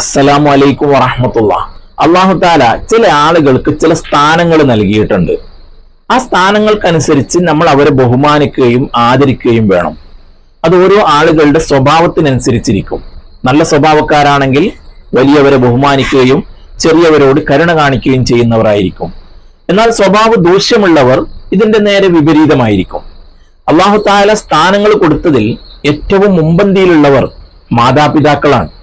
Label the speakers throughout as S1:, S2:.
S1: അസ്സലാമു അലൈക്കും വറഹമത്തുള്ള. അള്ളാഹു താല ചില ആളുകൾക്ക് ചില സ്ഥാനങ്ങൾ നൽകിയിട്ടുണ്ട്. ആ സ്ഥാനങ്ങൾക്കനുസരിച്ച് നമ്മൾ അവരെ ബഹുമാനിക്കുകയും ആദരിക്കുകയും വേണം. അത് ഓരോ ആളുകളുടെ സ്വഭാവത്തിനനുസരിച്ചിരിക്കും. നല്ല സ്വഭാവക്കാരാണെങ്കിൽ വലിയവരെ ബഹുമാനിക്കുകയും ചെറിയവരോട് കരുണ കാണിക്കുകയും ചെയ്യുന്നവരായിരിക്കും. എന്നാൽ സ്വഭാവ ദൂഷ്യമുള്ളവർ ഇതിന്റെ നേരെ വിപരീതമായിരിക്കും. അള്ളാഹു താല സ്ഥാനങ്ങൾ കൊടുത്തതിൽ ഏറ്റവും മുമ്പന്തിയിലുള്ളവർ മാതാപിതാക്കളാണ്.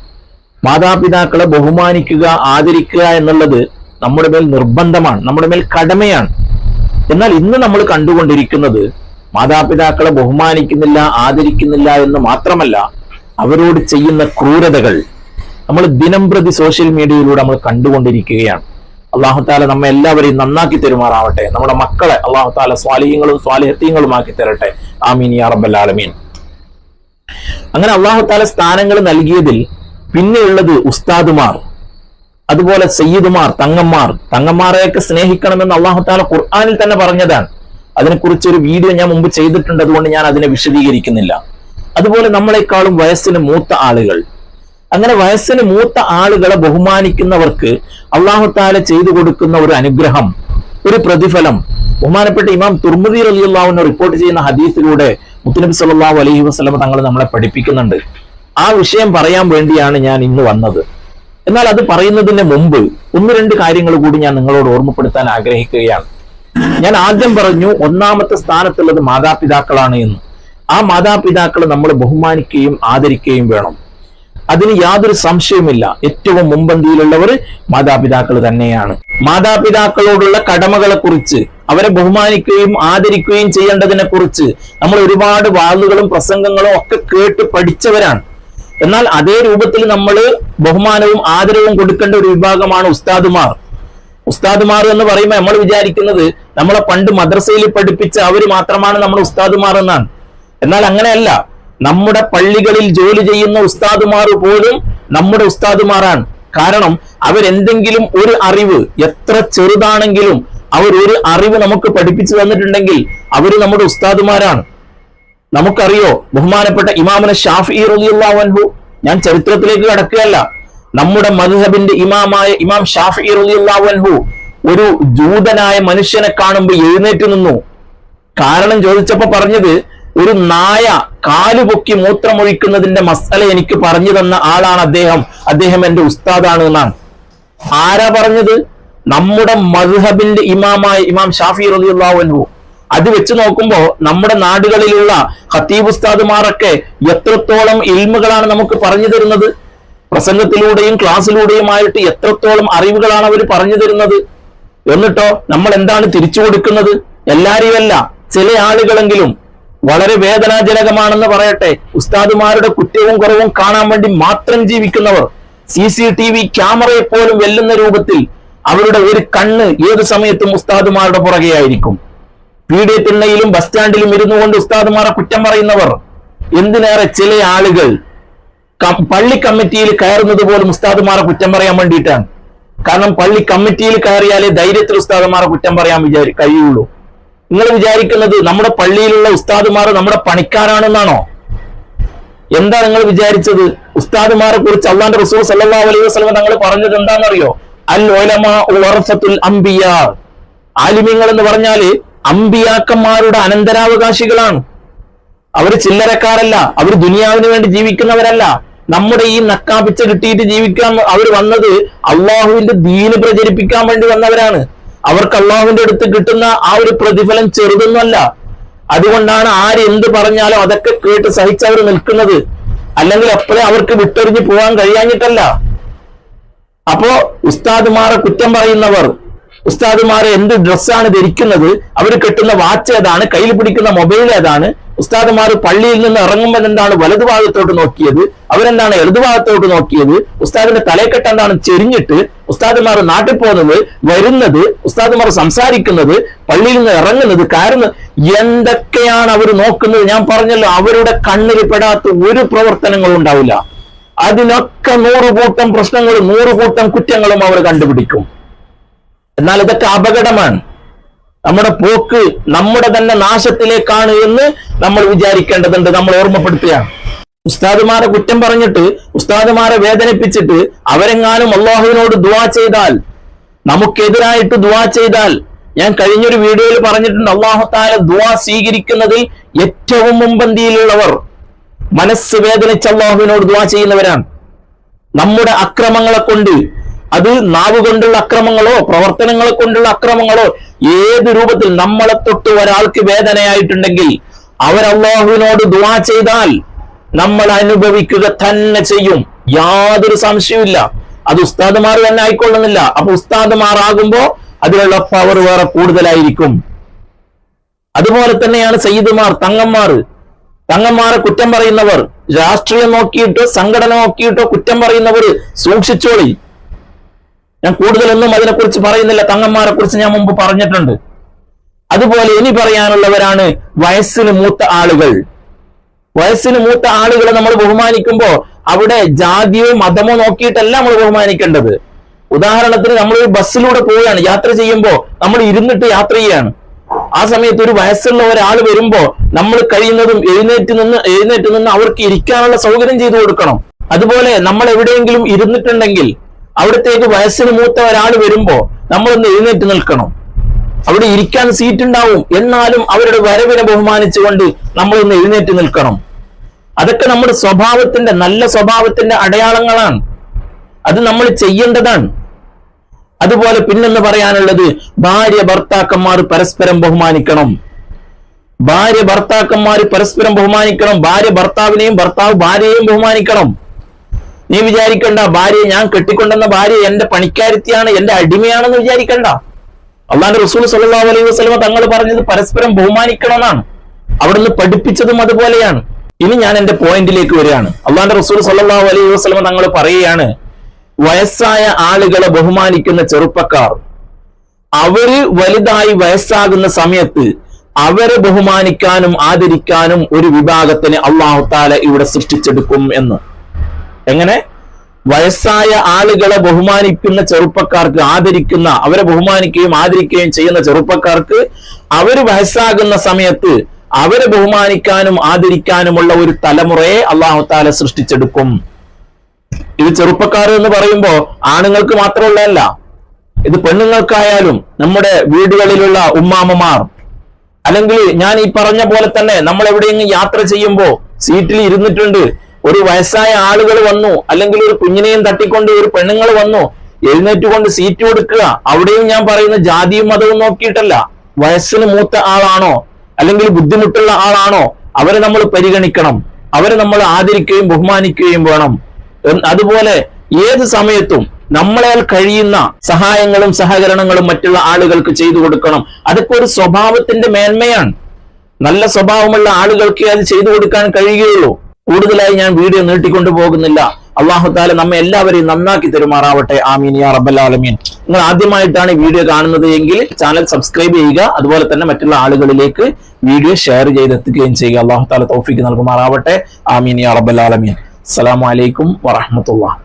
S1: മാതാപിതാക്കളെ ബഹുമാനിക്കുക ആദരിക്കുക എന്നുള്ളത് നമ്മുടെ മേൽ നിർബന്ധമാണ് നമ്മുടെ മേൽ കടമയാണ്. എന്നാൽ ഇന്ന് നമ്മൾ കണ്ടുകൊണ്ടിരിക്കുന്നത് മാതാപിതാക്കളെ ബഹുമാനിക്കുന്നില്ല ആദരിക്കുന്നില്ല എന്ന് മാത്രമല്ല അവരോട് ചെയ്യുന്ന ക്രൂരതകൾ. നമ്മൾ ദിനം പ്രതി സോഷ്യൽ മീഡിയയിലൂടെ നമ്മൾ കണ്ടുകൊണ്ടിരിക്കുകയാണ്. അള്ളാഹു താല നമ്മെ എല്ലാവരെയും നന്നാക്കി തെരുമാറാവട്ടെ. നമ്മുടെ മക്കളെ അള്ളാഹു താല സ്വാലിഹ്യങ്ങളും സ്വാലിഹത്യങ്ങളുമാക്കി തരട്ടെ. ആമീൻ യാ റബ്ബൽ ആലമീൻ. അങ്ങനെ അള്ളാഹു താല സ്ഥാനങ്ങൾ നൽകിയതിൽ പിന്നെയുള്ളത് ഉസ്താദുമാർ അതുപോലെ സയ്യിദുമാർ തങ്ങന്മാർ. തങ്ങന്മാരെയൊക്കെ സ്നേഹിക്കണമെന്ന് അള്ളാഹു താല ഖുർആാനിൽ തന്നെ പറഞ്ഞതാണ്. അതിനെക്കുറിച്ച് ഒരു വീഡിയോ ഞാൻ മുമ്പ് ചെയ്തിട്ടുണ്ട് അതുകൊണ്ട് ഞാൻ അതിനെ വിശദീകരിക്കുന്നില്ല. അതുപോലെ നമ്മളെക്കാളും വയസ്സിന് മൂത്ത ആളുകൾ. അങ്ങനെ വയസ്സിന് മൂത്ത ആളുകളെ ബഹുമാനിക്കുന്നവർക്ക് അള്ളാഹു താല ചെയ്തു കൊടുക്കുന്ന ഒരു അനുഗ്രഹം ഒരു പ്രതിഫലം. ബഹുമാനപ്പെട്ട ഇമാം തുർമുദി അലിയുള്ളാവിനെ റിപ്പോർട്ട് ചെയ്യുന്ന ഹദീസിലൂടെ മുത്തുനബി സല്ലല്ലാഹു അലഹി വസല്ലം തങ്ങൾ നമ്മളെ പഠിപ്പിക്കുന്നുണ്ട്. ആ വിഷയം പറയാൻ വേണ്ടിയാണ് ഞാൻ ഇന്ന് വന്നത്. എന്നാൽ അത് പറയുന്നതിന് മുമ്പ് ഒന്ന് രണ്ട് കാര്യങ്ങൾ കൂടി ഞാൻ നിങ്ങളോട് ഓർമ്മപ്പെടുത്താൻ ആഗ്രഹിക്കുകയാണ്. ഞാൻ ആദ്യം പറഞ്ഞു ഒന്നാമത്തെ സ്ഥാനത്തുള്ളത് മാതാപിതാക്കളാണ് എന്ന്. ആ മാതാപിതാക്കളെ നമ്മൾ ബഹുമാനിക്കുകയും ആദരിക്കുകയും വേണം. അതിന് യാതൊരു സംശയവുമില്ല. ഏറ്റവും മുമ്പന്തിയിലുള്ളവർ മാതാപിതാക്കൾ തന്നെയാണ്. മാതാപിതാക്കളോടുള്ള കടമകളെ കുറിച്ച് അവരെ ബഹുമാനിക്കുകയും ആദരിക്കുകയും ചെയ്യേണ്ടതിനെ കുറിച്ച് നമ്മൾ ഒരുപാട് വാളുകളും പ്രസംഗങ്ങളും ഒക്കെ കേട്ട് പഠിച്ചവരാണ്. എന്നാൽ അതേ രൂപത്തിൽ നമ്മൾ ബഹുമാനവും ആദരവും കൊടുക്കേണ്ട ഒരു വിഭാഗമാണ് ഉസ്താദുമാർ. ഉസ്താദുമാർ എന്ന് പറയുമ്പോൾ നമ്മൾ വിചാരിക്കുന്നത് നമ്മളെ പണ്ട് മദ്രസയിൽ പഠിപ്പിച്ച അവർ മാത്രമാണ് നമ്മൾ ഉസ്താദുമാർ എന്നാണ്. എന്നാൽ അങ്ങനെയല്ല. നമ്മുടെ പള്ളികളിൽ ജോലി ചെയ്യുന്ന ഉസ്താദുമാർ പോലും നമ്മുടെ ഉസ്താദുമാരാണ്. കാരണം അവരെന്തെങ്കിലും ഒരു അറിവ് എത്ര ചെറുതാണെങ്കിലും അവർ ഒരു അറിവ് നമുക്ക് പഠിപ്പിച്ചു തന്നിട്ടുണ്ടെങ്കിൽ അവർ നമ്മുടെ ഉസ്താദുമാരാണ്. നമുക്കറിയോ ബഹുമാനപ്പെട്ട ഇമാമന ഷാഫി റലിയുള്ളാവൻഹു ഞാൻ ചരിത്രത്തിലേക്ക് കടക്കുകയല്ല. നമ്മുടെ മധുഹബിന്റെ ഇമാമായ ഇമാം ഷാഫി റലിയുള്ളാവൻഹു ഒരു ജൂതനായ മനുഷ്യനെ കാണുമ്പോൾ എഴുന്നേറ്റ് നിന്നു. കാരണം ചോദിച്ചപ്പോ പറഞ്ഞത് ഒരു നായ കാലുപൊക്കി മൂത്രമൊഴിക്കുന്നതിന്റെ മസല എനിക്ക് പറഞ്ഞു തന്ന ആളാണ് അദ്ദേഹം. അദ്ദേഹം എന്റെ ഉസ്താദാണ് എന്നാണ്. ആരാ പറഞ്ഞത്? നമ്മുടെ മധുഹബിന്റെ ഇമാമായ ഇമാം ഷാഫി റലിയുള്ളാവൻഹു അത് വെച്ച് നോക്കുമ്പോൾ നമ്മുടെ നാടുകളിലുള്ള ഖത്തീബ് ഉസ്താദുമാരൊക്കെ എത്രത്തോളം ഇൽമുകളാണ് നമുക്ക് പറഞ്ഞു തരുന്നത്? പ്രസംഗത്തിലൂടെയും ക്ലാസ്സിലൂടെയുമായിട്ട് എത്രത്തോളം അറിവുകളാണ് അവർ പറഞ്ഞു തരുന്നത്? എന്നിട്ടോ നമ്മൾ എന്താണ് തിരിച്ചു കൊടുക്കുന്നത്? എല്ലാരെയുമല്ല ചില ആളുകളെങ്കിലും വളരെ വേദനാജനകമാണെന്ന് പറയട്ടെ ഉസ്താദുമാരുടെ കുറ്റവും കുറവും കാണാൻ വേണ്ടി മാത്രം ജീവിക്കുന്നവർ സി സി ടി വി ക്യാമറയെ പോലും വെല്ലുന്ന രൂപത്തിൽ അവരുടെ ഒരു കണ്ണ് ഏത് സമയത്തും ഉസ്താദുമാരുടെ പുറകെയായിരിക്കും. പീഡിയ തിണ്ണയിലും ബസ് സ്റ്റാൻഡിലും ഇരുന്നു കൊണ്ട് ഉസ്താദുമാരെ കുറ്റം പറയുന്നവർ. എന്തിനേറെ ചില ആളുകൾ പള്ളി കമ്മിറ്റിയിൽ കയറുന്നത് പോലും ഉസ്താദുമാരെ കുറ്റം പറയാൻ വേണ്ടിയിട്ടാണ്. കാരണം പള്ളി കമ്മിറ്റിയിൽ കയറിയാലേ ധൈര്യത്തിൽ ഉസ്താദുമാരെ കുറ്റം പറയാൻ വിചാരി കഴിയുള്ളൂ. നിങ്ങൾ വിചാരിക്കുന്നത് നമ്മുടെ പള്ളിയിലുള്ള ഉസ്താദുമാർ നമ്മുടെ പണിക്കാരാണെന്നാണോ? എന്താ നിങ്ങൾ വിചാരിച്ചത്? ഉസ്താദുമാരെ കുറിച്ച് അള്ളാന്റെ റസൂൽ സല്ലാ അലൈഹി വസല്ലം തങ്ങൾ പറഞ്ഞത് എന്താണെന്നറിയോ? അൽ ഓലമാർ അംബിയ. ആലിമ്യങ്ങൾ എന്ന് പറഞ്ഞാൽ അമ്പിയാക്കന്മാരുടെ അനന്തരാവകാശികളാണ്. അവർ ചില്ലറക്കാരല്ല അവർ ദുനിയാവിന് വേണ്ടി ജീവിക്കുന്നവരല്ല. നമ്മുടെ ഈ നക്കാപ്പിച്ച കിട്ടിയിട്ട് ജീവിക്കാൻ അവർ വന്നത് അള്ളാഹുവിന്റെ ദീന് പ്രചരിപ്പിക്കാൻ വേണ്ടി വന്നവരാണ്. അവർക്ക് അള്ളാഹുവിന്റെ അടുത്ത് കിട്ടുന്ന ആ ഒരു പ്രതിഫലം ചെറുതൊന്നുമല്ല. അതുകൊണ്ടാണ് ആര് എന്ത് പറഞ്ഞാലും അതൊക്കെ കേട്ട് സഹിച്ച് സഹിച്ചവർ നിൽക്കുന്നത്. അല്ലെങ്കിൽ അപ്പോഴേ അവർക്ക് വിട്ടെറിഞ്ഞ് പോകാൻ കഴിയാഞ്ഞിട്ടല്ല. അപ്പോ ഉസ്താദുമാരെ കുറ്റം പറയുന്നവർ ഉസ്താദുമാരെ എന്ത് ഡ്രസ്സാണ് ധരിക്കുന്നത്? അവർ കെട്ടുന്ന വാച്ച് ഏതാണ്? കയ്യിൽ പിടിക്കുന്ന മൊബൈൽ ഏതാണ്? ഉസ്താദുമാർ പള്ളിയിൽ നിന്ന് ഇറങ്ങുമ്പോൾ എന്താണ് വലതുഭാഗത്തോട്ട് നോക്കിയത്? അവരെന്താണ് ഇടതുഭാഗത്തോട്ട് നോക്കിയത്? ഉസ്താദിന്റെ തലക്കെട്ട് എന്താണ് ചെരിഞ്ഞിട്ട് ഉസ്താദുമാർ നാട്ടിൽ പോകുന്നത് വരുന്നത് ഉസ്താദുമാർ സംസാരിക്കുന്നത് പള്ളിയിൽ നിന്ന് ഇറങ്ങുന്നത് കാരണം എന്തൊക്കെയാണ് അവർ നോക്കുന്നത്? ഞാൻ പറഞ്ഞല്ലോ അവരുടെ കണ്ണിൽ പെടാത്ത ഒരു പ്രവർത്തനങ്ങളും ഉണ്ടാവില്ല. അതിനൊക്കെ നൂറുകൂട്ടം പ്രശ്നങ്ങളും നൂറുകൂട്ടം കുറ്റങ്ങളും അവർ കണ്ടുപിടിക്കും. എന്നാൽ ഇതൊക്കെ അപകടമാണ്. നമ്മുടെ പോക്ക് നമ്മുടെ തന്നെ നാശത്തിലേക്കാണ് എന്ന് നമ്മൾ വിചാരിക്കേണ്ടതുണ്ട് നമ്മൾ ഓർമ്മപ്പെടുത്തുകയാണ്. ഉസ്താദുമാരെ കുറ്റം പറഞ്ഞിട്ട് ഉസ്താദുമാരെ വേദനിപ്പിച്ചിട്ട് അവരെങ്ങാനും അള്ളാഹുവിനോട് ദുവാ ചെയ്താൽ നമുക്കെതിരായിട്ട് ദുവാ ചെയ്താൽ ഞാൻ കഴിഞ്ഞൊരു വീഡിയോയിൽ പറഞ്ഞിട്ടുണ്ട് അള്ളാഹു താല ദുവാ സ്വീകരിക്കുന്നതിൽ ഏറ്റവും മുമ്പന്തിയിലുള്ളവർ മനസ്സ് വേദനിച്ച് അള്ളാഹുവിനോട് ദുവാ ചെയ്യുന്നവരാണ്. നമ്മുടെ അക്രമങ്ങളെ കൊണ്ട് അത് നാവ് കൊണ്ടുള്ള അക്രമങ്ങളോ പ്രവർത്തനങ്ങളെ കൊണ്ടുള്ള അക്രമങ്ങളോ ഏത് രൂപത്തിൽ നമ്മളെ തൊട്ട് ഒരാൾക്ക് വേദനയായിട്ടുണ്ടെങ്കിൽ അവർ അള്ളാഹുവിനോട് ദുവാ ചെയ്താൽ നമ്മൾ അനുഭവിക്കുക തന്നെ ചെയ്യും. യാതൊരു സംശയവുമില്ല. അത് ഉസ്താദുമാർ തന്നെ ആയിക്കൊള്ളുന്നില്ല. അപ്പൊ ഉസ്താദുമാറാകുമ്പോ അതിലുള്ള പവർ വേറെ കൂടുതലായിരിക്കും. അതുപോലെ തന്നെയാണ് സയ്യിദുമാർ തങ്ങന്മാർ. തങ്ങന്മാരെ കുറ്റം പറയുന്നവർ രാഷ്ട്രീയം നോക്കിയിട്ടോ സംഘടന നോക്കിയിട്ടോ കുറ്റം പറയുന്നവർ സൂക്ഷിച്ചോളി. ഞാൻ കൂടുതലൊന്നും അതിനെക്കുറിച്ച് പറയുന്നില്ല. തങ്ങന്മാരെ കുറിച്ച് ഞാൻ മുമ്പ് പറഞ്ഞിട്ടുണ്ട്. അതുപോലെ ഇനി പറയാനുള്ളവരാണ് വയസ്സിന് മൂത്ത ആളുകൾ. വയസ്സിന് മൂത്ത ആളുകളെ നമ്മൾ ബഹുമാനിക്കുമ്പോൾ അവിടെ ജാതിയോ മതമോ നോക്കിയിട്ടല്ല നമ്മൾ ബഹുമാനിക്കേണ്ടത്. ഉദാഹരണത്തിന് നമ്മൾ ഒരു ബസ്സിലൂടെ പോവുകയാണ്. യാത്ര ചെയ്യുമ്പോൾ നമ്മൾ ഇരുന്നിട്ട് യാത്ര ചെയ്യാണ് ആ സമയത്ത് ഒരു വയസ്സുള്ള ഒരാൾ വരുമ്പോ നമ്മൾ കഴിയുന്നതും എഴുന്നേറ്റ് നിന്ന് എഴുന്നേറ്റ് നിന്ന് അവർക്ക് ഇരിക്കാനുള്ള സൗകര്യം ചെയ്തു കൊടുക്കണം. അതുപോലെ നമ്മൾ എവിടെയെങ്കിലും ഇരുന്നിട്ടുണ്ടെങ്കിൽ അവിടത്തേക്ക് വയസ്സിന് മൂത്ത ഒരാൾ വരുമ്പോ നമ്മളൊന്ന് എഴുന്നേറ്റ് നിൽക്കണം. അവിടെ ഇരിക്കാൻ സീറ്റ് ഉണ്ടാവും. എന്നാലും അവരുടെ വരവിനെ ബഹുമാനിച്ചുകൊണ്ട് നമ്മളൊന്ന് എഴുന്നേറ്റ് നിൽക്കണം. അതൊക്കെ നമ്മുടെ സ്വഭാവത്തിന്റെ നല്ല സ്വഭാവത്തിന്റെ അടയാളങ്ങളാണ്. അത് നമ്മൾ ചെയ്യേണ്ടതാണ്. അതുപോലെ പിന്നെന്ന് പറയാനുള്ളത് ഭാര്യ ഭർത്താക്കന്മാർ പരസ്പരം ബഹുമാനിക്കണം. ഭാര്യ ഭർത്താക്കന്മാർ പരസ്പരം ബഹുമാനിക്കണം. ഭാര്യ ഭർത്താവിനെയും ഭർത്താവ് ഭാര്യയെയും ബഹുമാനിക്കണം. നീ വിചാരിക്കണ്ട ഭാര്യ ഞാൻ കെട്ടിക്കൊണ്ടെന്ന ഭാര്യ എന്റെ പണിക്കാരത്തിയാണ് എന്റെ അടിമയാണെന്ന് വിചാരിക്കണ്ട. അള്ളാന്റെ റസൂൽ സല്ലാ അലൈഹി വസ്ലമ തങ്ങൾ പറഞ്ഞത് പരസ്പരം ബഹുമാനിക്കണമെന്നാണ്. അവിടുന്ന് പഠിപ്പിച്ചതും അതുപോലെയാണ്. ഇനി ഞാൻ എന്റെ പോയിന്റിലേക്ക് വരികയാണ്. അള്ളാന്റെ റസൂൽ സല്ലല്ലാഹു അലൈഹി വസ്ലമ തങ്ങൾ പറയുകയാണ് വയസ്സായ ആളുകളെ ബഹുമാനിക്കുന്ന ചെറുപ്പക്കാർ അവർ വലുതായി വയസ്സാകുന്ന സമയത്ത് അവരെ ബഹുമാനിക്കാനും ആദരിക്കാനും ഒരു വിഭാഗത്തിന് അള്ളാഹുത്താല ഇവിടെ സൃഷ്ടിച്ചെടുക്കും എന്ന്. എങ്ങനെ? വയസ്സായ ആളുകളെ ബഹുമാനിക്കുന്ന ചെറുപ്പക്കാർക്ക് ആദരിക്കുന്ന അവരെ ബഹുമാനിക്കുകയും ആദരിക്കുകയും ചെയ്യുന്ന ചെറുപ്പക്കാർക്ക് അവർ വയസ്സാകുന്ന സമയത്ത് അവരെ ബഹുമാനിക്കാനും ആദരിക്കാനുമുള്ള ഒരു തലമുറയെ അള്ളാഹു താല സൃഷ്ടിച്ചെടുക്കും. ഇത് ചെറുപ്പക്കാർ എന്ന് പറയുമ്പോ ആണുങ്ങൾക്ക് മാത്രമുള്ളതല്ല ഇത് പെണ്ണുങ്ങൾക്കായാലും നമ്മുടെ വീടുകളിലുള്ള ഉമ്മാമ്മമാർ അല്ലെങ്കിൽ ഞാൻ ഈ പറഞ്ഞ പോലെ തന്നെ നമ്മൾ എവിടെയെങ്കിലും യാത്ര ചെയ്യുമ്പോൾ സീറ്റിൽ ഇരുന്നിട്ടുണ്ട് ഒരു വയസ്സായ ആളുകൾ വന്നു അല്ലെങ്കിൽ ഒരു കുഞ്ഞിനെയും തട്ടിക്കൊണ്ട് ഒരു പെണ്ണുങ്ങൾ വന്നു എഴുന്നേറ്റുകൊണ്ട് സീറ്റ് കൊടുക്കുക. അവിടെയും ഞാൻ പറയുന്ന ജാതിയും മതവും നോക്കിയിട്ടല്ല. വയസ്സിന് മൂത്ത ആളാണോ? അല്ലെങ്കിൽ ബുദ്ധിമുട്ടുള്ള ആളാണോ? അവരെ നമ്മൾ പരിഗണിക്കണം. അവരെ നമ്മൾ ആദരിക്കുകയും ബഹുമാനിക്കുകയും വേണം. അതുപോലെ ഏത് സമയത്തും നമ്മളാൽ കഴിയുന്ന സഹായങ്ങളും സഹകരണങ്ങളും മറ്റുള്ള ആളുകൾക്ക് ചെയ്തു കൊടുക്കണം. അതൊക്കെ ഒരു സ്വഭാവത്തിന്റെ മേന്മയാണ്. നല്ല സ്വഭാവമുള്ള ആളുകൾക്ക് അത് ചെയ്തു കൊടുക്കാൻ കഴിയുകയുള്ളൂ. കൂടുതലായി ഞാൻ വീഡിയോ നീട്ടിക്കൊണ്ടു പോകുന്നില്ല. അള്ളാഹു താല നമ്മെ എല്ലാവരെയും നന്നാക്കി തരുമാറാവട്ടെ. ആമീൻ യാ റബ്ബൽ ആലമീൻ. നിങ്ങൾ ആദ്യമായിട്ടാണ് ഈ വീഡിയോ കാണുന്നത് എങ്കിൽ ചാനൽ സബ്സ്ക്രൈബ് ചെയ്യുക. അതുപോലെ തന്നെ മറ്റുള്ള ആളുകളിലേക്ക് വീഡിയോ ഷെയർ ചെയ്തെത്തുകയും ചെയ്യുക. അള്ളാഹു താല തോഫിക്ക് നൽകുമാറാവട്ടെ. ആമീൻ യാ റബ്ബൽ ആലമീൻ. അസ്സലാമു അലൈക്കും വറഹ്മത്തുള്ളാഹി.